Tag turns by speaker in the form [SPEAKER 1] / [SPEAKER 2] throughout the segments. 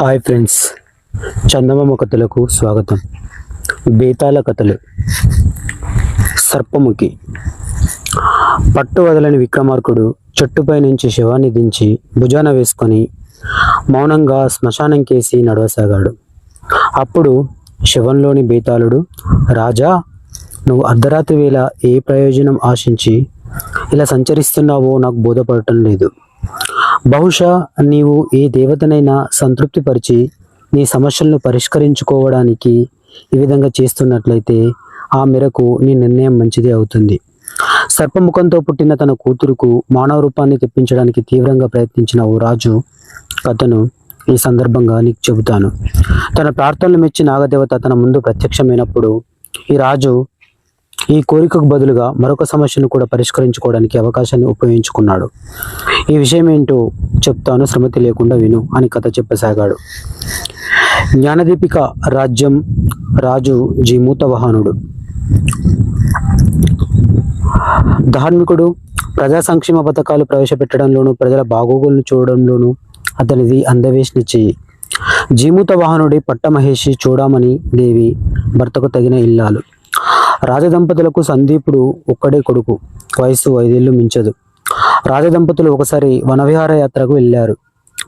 [SPEAKER 1] Hi friends. చందమామ కథలకు స్వాగతం. బేతాల కథలు. సర్పముఖి. పట్టు వదలని విక్రమార్కుడు చెట్టుపై నుంచి శవాన్ని దించి భుజాన వేసుకొని మౌనంగా శ్మశానం కేసి నడవసాగాడు. అప్పుడు శవంలోని బేతాళుడు రాజా నువ్వు అర్ధరాత్రి వేళ ఏ ప్రయోజనం ఆశించి ఇలా సంచరిస్తున్నావో నాకు బోధపడటం లేదు. బహుశా నీవు ఏ దేవతనైనా సంతృప్తిపరిచి నీ సమస్యలను పరిష్కరించుకోవడానికి ఈ విధంగా చేస్తున్నట్లయితే ఆ మేరకు నీ నిర్ణయం మంచిదే అవుతుంది. సర్పముఖంతో పుట్టిన తన కూతురుకు మానవ రూపాన్ని తెప్పించడానికి తీవ్రంగా ప్రయత్నించిన ఓ రాజు కథను ఈ సందర్భంగా నీకు చెబుతాను. తన ప్రార్థనలు మెచ్చి నాగదేవత తన ముందు ప్రత్యక్షమైనప్పుడు ఈ రాజు ఈ కోరికకు బదులుగా మరొక సమస్యను కూడా పరిష్కరించుకోవడానికి అవకాశాన్ని ఉపయోగించుకున్నాడు. ఈ విషయం ఏంటో చెప్తాను శ్రమతి లేకుండా విను అని కథ చెప్పసాగాడు. జ్ఞానదీపిక రాజ్యం రాజు జీమూతవాహనుడు ధార్మికుడు ప్రజా సంక్షేమ పథకాలు ప్రవేశపెట్టడంలోనూ ప్రజల బాగోగులను చూడడంలోనూ అతనిది అందవేసిన చెయ్యి. జీమూత వాహనుడి పట్టమహేషి చూడమని దేవి భర్తకు తగిన ఇల్లాలు. రాజదంపతులకు సందీపుడు ఒక్కడే కొడుకు. వయసు ఐదేళ్ళు మించదు. రాజదంపతులు ఒకసారి వనవిహార యాత్రకు వెళ్ళారు.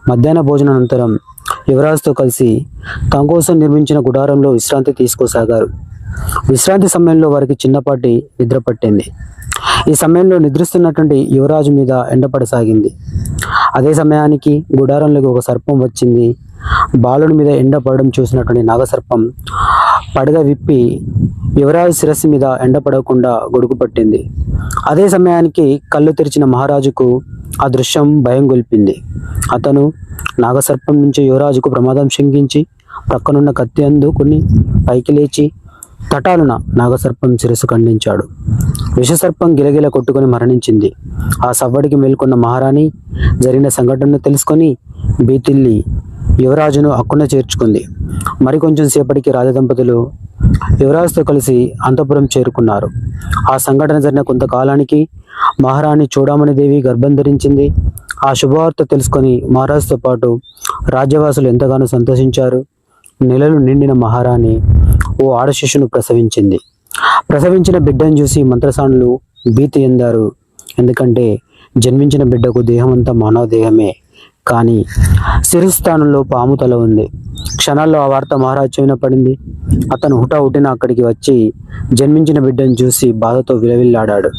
[SPEAKER 1] మధ్యాహ్న భోజనానంతరం యువరాజుతో కలిసి తమ కోసం నిర్మించిన గుడారంలో విశ్రాంతి తీసుకోసాగారు. విశ్రాంతి సమయంలో వారికి చిన్నపాటి నిద్ర పట్టింది. ఈ సమయంలో నిద్రిస్తున్నటువంటి యువరాజు మీద ఎండపడసాగింది. అదే సమయానికి గుడారంలోకి ఒక సర్పం వచ్చింది. బాలుడి మీద ఎండ పడడం చూసినటువంటి నాగసర్పం పడగ విప్పి యువరాజు శిరస్సు మీద ఎండపడకుండా గొడుగు పట్టింది. అదే సమయానికి కళ్ళు తెరిచిన మహారాజుకు ఆ దృశ్యం భయం గొల్పింది. అతను నాగసర్పం నుంచి యువరాజుకు ప్రమాదం శంకించి ప్రక్కనున్న కత్తి అందుకుని పైకి లేచి తటాలున నాగసర్పం శిరస్సు ఖండించాడు. విషసర్పం గిలగిల కొట్టుకుని మరణించింది. ఆ సవ్వడికి మేల్కొన్న మహారాణి జరిగిన సంఘటనను తెలుసుకొని బీతిల్లి యువరాజును అక్కున చేర్చుకుంది. మరికొంచెం సేపటికి రాజదంపతులు యువరాజుతో కలిసి అంతపురం చేరుకున్నారు. ఆ సంఘటన జరిగిన కొంతకాలానికి మహారాణి చూడామణి దేవి గర్భం ధరించింది. ఆ శుభవార్త తెలుసుకొని మహారాజుతో పాటు రాజ్యవాసులు ఎంతగానో సంతోషించారు. నెలలు నిండిన మహారాణి ఓ ఆడ ప్రసవించింది. ప్రసవించిన బిడ్డను చూసి మంత్రసానులు భీతి ఎందారు ఎందుకంటే జన్మించిన బిడ్డకు దేహమంతా మానవ దేహమే. కానీ శిరస్థానంలో పాము తల ఉంది. క్షణాల్లో ఆ వార్త మహారాజు చెవిన పడింది. అతను హుటాహుటిన అక్కడికి వచ్చి జన్మించిన బిడ్డను చూసి బాధతో విలవిల్లాడాడు.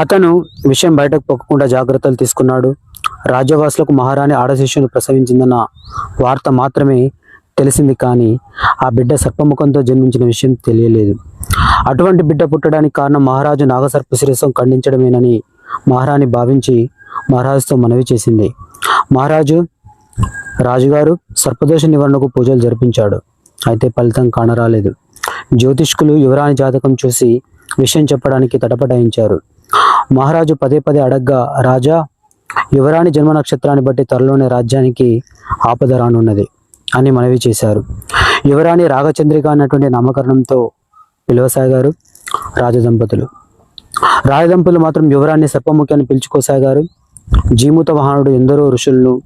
[SPEAKER 1] అతను విషయం బయటకు పొక్కకుండా జాగ్రత్తలు తీసుకున్నాడు. రాజ్యవాసులకు మహారాణి ఆడశిష్యును ప్రసవించిందన్న వార్త మాత్రమే తెలిసింది కానీ ఆ బిడ్డ సర్పముఖంతో జన్మించిన విషయం తెలియలేదు. అటువంటి బిడ్డ పుట్టడానికి కారణం మహారాజు నాగసర్ప శిరసం ఖండించడమేనని మహారాణి భావించి మహారాజుతో మనవి చేసింది. మహారాజు రాజుగారు సర్పదోష నివారణకు పూజలు జరిపించాడు. అయితే ఫలితం కానరాలేదు. జ్యోతిష్కులు యువరాణి జాతకం చూసి విషయం చెప్పడానికి తటపటాయించారు. మహారాజు పదే పదే అడగ్గా రాజా యువరాణి జన్మ నక్షత్రాన్ని బట్టి త్వరలోనే రాజ్యానికి ఆపద రానున్నది అని మనవి చేశారు. యువరాణి రాగచంద్రిక అన్నటువంటి నామకరణంతో పిలువసాగారు రాజదంపతులు. రాజదంపతులు మాత్రం యువరాణి సర్పముఖి అని పిలుచుకోసాగారు. జీముత వాహనుడు ఎందరో ఋషులను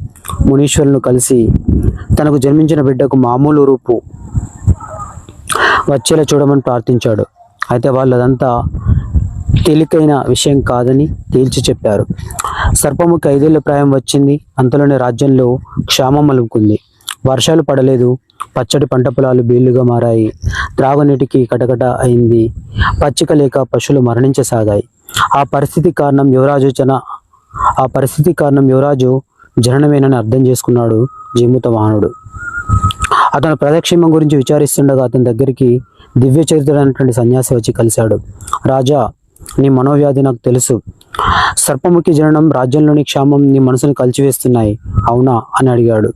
[SPEAKER 1] మునీశ్వరులను కలిసి తనకు జన్మించిన బిడ్డకు మామూలు రూపు వచ్చేలా చూడమని ప్రార్థించాడు. అయితే వాళ్ళు అదంతా తేలికైన విషయం కాదని తేల్చి చెప్పారు. సర్పముకి ఐదేళ్ళ ప్రాయం వచ్చింది. అంతలోనే రాజ్యంలో క్షామం అలుముకుంది. వర్షాలు పడలేదు. పచ్చడి పంట పొలాలు బీళ్ళుగా మారాయి. త్రాగునీటికి కటకట అయింది. పచ్చిక లేక పశువులు మరణించసాగాయి. ఆ పరిస్థితి కారణం యువరాజు ఆ పరిస్థితి కారణం యువరాజు జననమేనని అర్థం చేసుకున్నాడు జీముత వాహనుడు అతను ప్రదక్షిణం గురించి విచారిస్తుండగా అతని దగ్గరికి దివ్య చరిత్రుడైనటువంటి సన్యాసి వచ్చి కలిశాడు. రాజా నీ మనోవ్యాధి నాకు తెలుసు. సర్పముఖి జననం రాజ్యంలోని క్షామం నీ మనసును కలిచివేస్తున్నాయి. అవునా? అని అడిగాడు.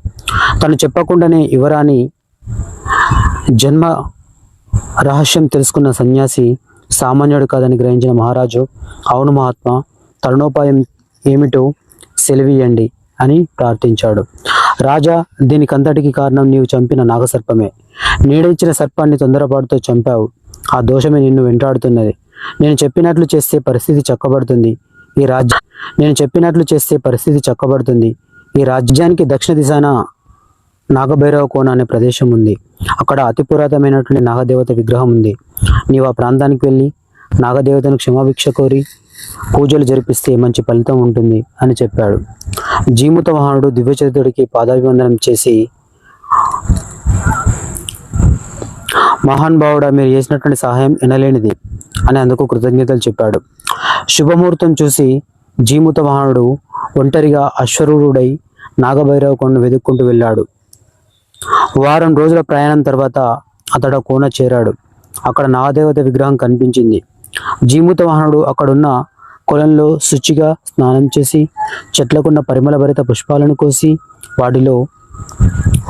[SPEAKER 1] తను చెప్పకుండానే యువరాణి జన్మ రహస్యం తెలుసుకున్న సన్యాసి సామాన్యుడు కాదని గ్రహించిన మహారాజు అవును మహాత్మా తరుణోపాయం ఏమిటో సెలవియండి అని ప్రార్థించాడు. రాజా దీనికంతటికి కారణం నీవు చంపిన నాగసర్పమే. నీడిచ్చిన సర్పాన్ని తొందరపాటుతో చంపావు. ఆ దోషమే నిన్ను వెంటాడుతున్నది. నేను చెప్పినట్లు చేస్తే పరిస్థితి చక్కబడుతుంది. ఈ రాజ్య నేను చెప్పినట్లు చేస్తే పరిస్థితి చక్కబడుతుంది. ఈ రాజ్యానికి దక్షిణ దిశాన నాగభైరవ కోన అనే ప్రదేశం ఉంది. అక్కడ అతి పురాతనమైనటువంటి నాగదేవత విగ్రహం ఉంది. నీవు ఆ ప్రాంతానికి వెళ్ళి నాగదేవతను క్షమాభిక్ష కోరి పూజలు జరిపిస్తే మంచి ఫలితం ఉంటుంది అని చెప్పాడు. జీముత వాహనుడు దివ్యచరితుడికి పాదాభివందనం చేసి మహాన్ భావుడా మీరు చేసినటువంటి సహాయం ఎనలేనిది అని అందుకు కృతజ్ఞతలు చెప్పాడు. శుభముహూర్తం చూసి జీముత వాహనుడు ఒంటరిగా అశ్వరూఢుడై నాగభైరవ కొండను వెతుక్కుంటూ వెళ్ళాడు. వారం రోజుల ప్రయాణం తర్వాత అతడు కోన చేరాడు. అక్కడ నాగదేవత విగ్రహం కనిపించింది. జీముత వాహనుడు అక్కడున్న కొలంలో శుచిగా స్నానం చేసి చెట్లకున్న పరిమళభరిత పుష్పాలను కోసి వాటిలో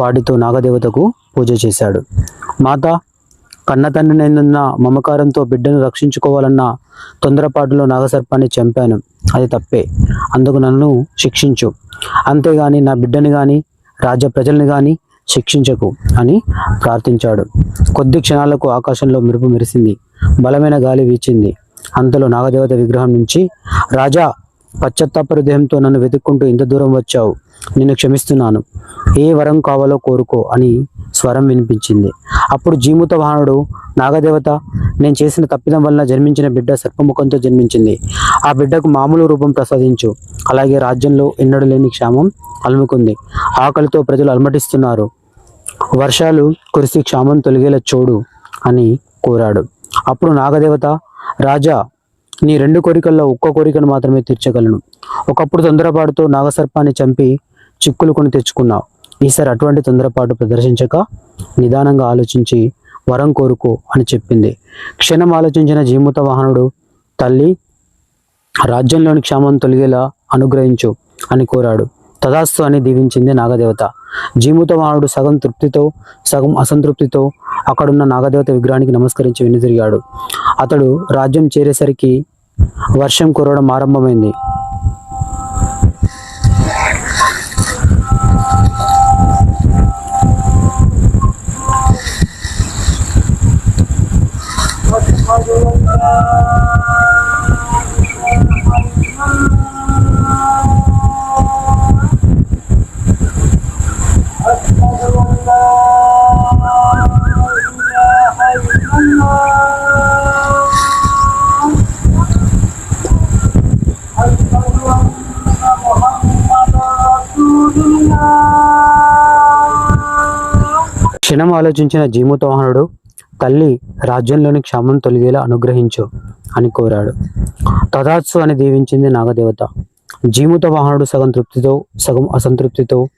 [SPEAKER 1] వాటితో నాగదేవతకు పూజ చేశాడు. మాత కన్నతండ్రి నేనున్న మమకారంతో బిడ్డను రక్షించుకోవాలన్న తొందరపాటులో నాగసర్పాన్ని చంపాను. అది తప్పే. అందుకు నన్ను శిక్షించు. అంతేగాని నా బిడ్డని కానీ రాజ్య ప్రజల్ని కానీ శిక్షించకు అని ప్రార్థించాడు. కొద్ది క్షణాలకు ఆకాశంలో మెరుపు మెరిసింది. బలమైన గాలి వీచింది. అంతలో నాగదేవత విగ్రహం నుంచి రాజా పశ్చాత్తాప హృదయంతో నన్ను వెతుక్కుంటూ ఇంత దూరం వచ్చావు. నిన్ను క్షమిస్తున్నాను. ఏ వరం కావాలో కోరుకో అని స్వరం వినిపించింది. అప్పుడు జీముత వాహనుడు నాగదేవత నేను చేసిన తప్పిదం వలన జన్మించిన బిడ్డ సర్పముఖంతో జన్మించింది. ఆ బిడ్డకు మామూలు రూపం ప్రసాదించు. అలాగే రాజ్యంలో ఎన్నడూ లేని క్షామం అలుముకుంది. ఆకలితో ప్రజలు అలమటిస్తున్నారు. వర్షాలు కురిసి క్షామం తొలగేలా చూడు అని కోరాడు. అప్పుడు నాగదేవత రాజా నీ రెండు కోరికల్లో ఒక్క కోరికను మాత్రమే తీర్చగలను. ఒకప్పుడు తొందరపాటుతో నాగసర్పాన్ని చంపి చిక్కులు కొని తెచ్చుకున్నావు. ఈసారి అటువంటి తొందరపాటు ప్రదర్శించక నిదానంగా ఆలోచించి వరం కోరుకో అని చెప్పింది. క్షణం ఆలోచించిన జీముత వాహనుడు తల్లి రాజ్యంలోని క్షామం తొలగేలా అనుగ్రహించు అని కోరాడు. తదాస్తు అని దీవించింది నాగదేవత. జీముత వాహనుడు సగం తృప్తితో సగం అసంతృప్తితో అక్కడున్న నాగదేవత విగ్రహానికి నమస్కరించి వెనుదిరిగాడు అతడు రాజ్యం చేరేసరికి వర్షం కురవడం ఆరంభమైంది. క్షణం ఆలోచించిన జీముతవాహనుడు తల్లి రాజ్యంలోని క్షామం తొలగేలా అనుగ్రహించు అని కోరాడు. తదాత్సు అని దీవించింది నాగదేవత. జీముత వాహనుడు సగం తృప్తితో సగం అసంతృప్తితో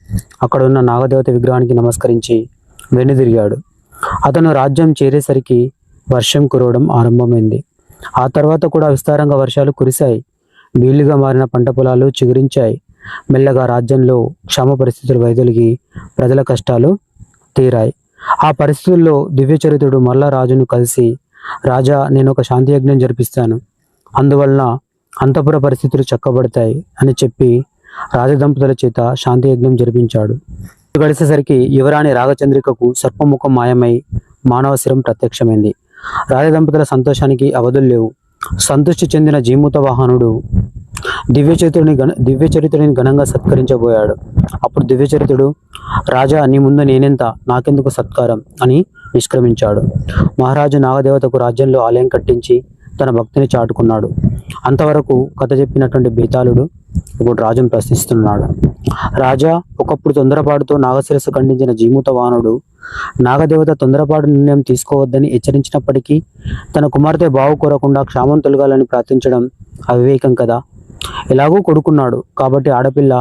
[SPEAKER 1] అక్కడున్న నాగదేవత విగ్రహానికి నమస్కరించి వెనుదిరిగాడు. అతను రాజ్యం చేరేసరికి వర్షం కురవడం ఆరంభమైంది. ఆ తర్వాత కూడా విస్తారంగా వర్షాలు కురిశాయి. వీలుగా మారిన పంట పొలాలు చిగురించాయి. మెల్లగా రాజ్యంలో క్షామ పరిస్థితులు వైదొలిగి ప్రజల కష్టాలు తీరాయి. ఆ పరిస్థితుల్లో దివ్యచరితుడు మల్ల రాజును కలిసి రాజా నేను ఒక శాంతి యజ్ఞం జరిపిస్తాను. అందువలన అంతపుర పరిస్థితులు చక్కబడతాయి అని చెప్పి రాజదంపతుల చేత శాంతి యజ్ఞం జరిపించాడు గడిచేసరికి యువరాణి రాగచంద్రికకు సర్పముఖం మాయమై మానవశిరం ప్రత్యక్షమైంది. రాజదంపతుల సంతోషానికి అవధులు లేవు. సంతృష్టి చెందిన జీమూత వాహనుడు దివ్యచరితుడిని గణ దివ్యచరితుడిని ఘనంగా సత్కరించబోయాడు. అప్పుడు దివ్యచరితుడు రాజా నీ ముందు నేనెంత? నాకెందుకు సత్కారం? అని నిష్క్రమించాడు. మహారాజు నాగదేవతకు రాజ్యంలో ఆలయం కట్టించి తన భక్తిని చాటుకున్నాడు. అంతవరకు కథ చెప్పినటువంటి బేతాళుడు ఇప్పుడు రాజును ప్రశ్నిస్తున్నాడు. రాజా ఒకప్పుడు తొందరపాటుతో నాగశిరస్సు ఖండించిన జీమూత వానుడు నాగదేవత తొందరపాటు నిర్ణయం తీసుకోవద్దని హెచ్చరించినప్పటికీ తన కుమార్తె బావు కోరకుండా క్షామం తొలగాలని ప్రార్థించడం అవివేకం కదా? ఎలాగో కొడుకున్నాడు. కాబట్టి ఆడపిల్ల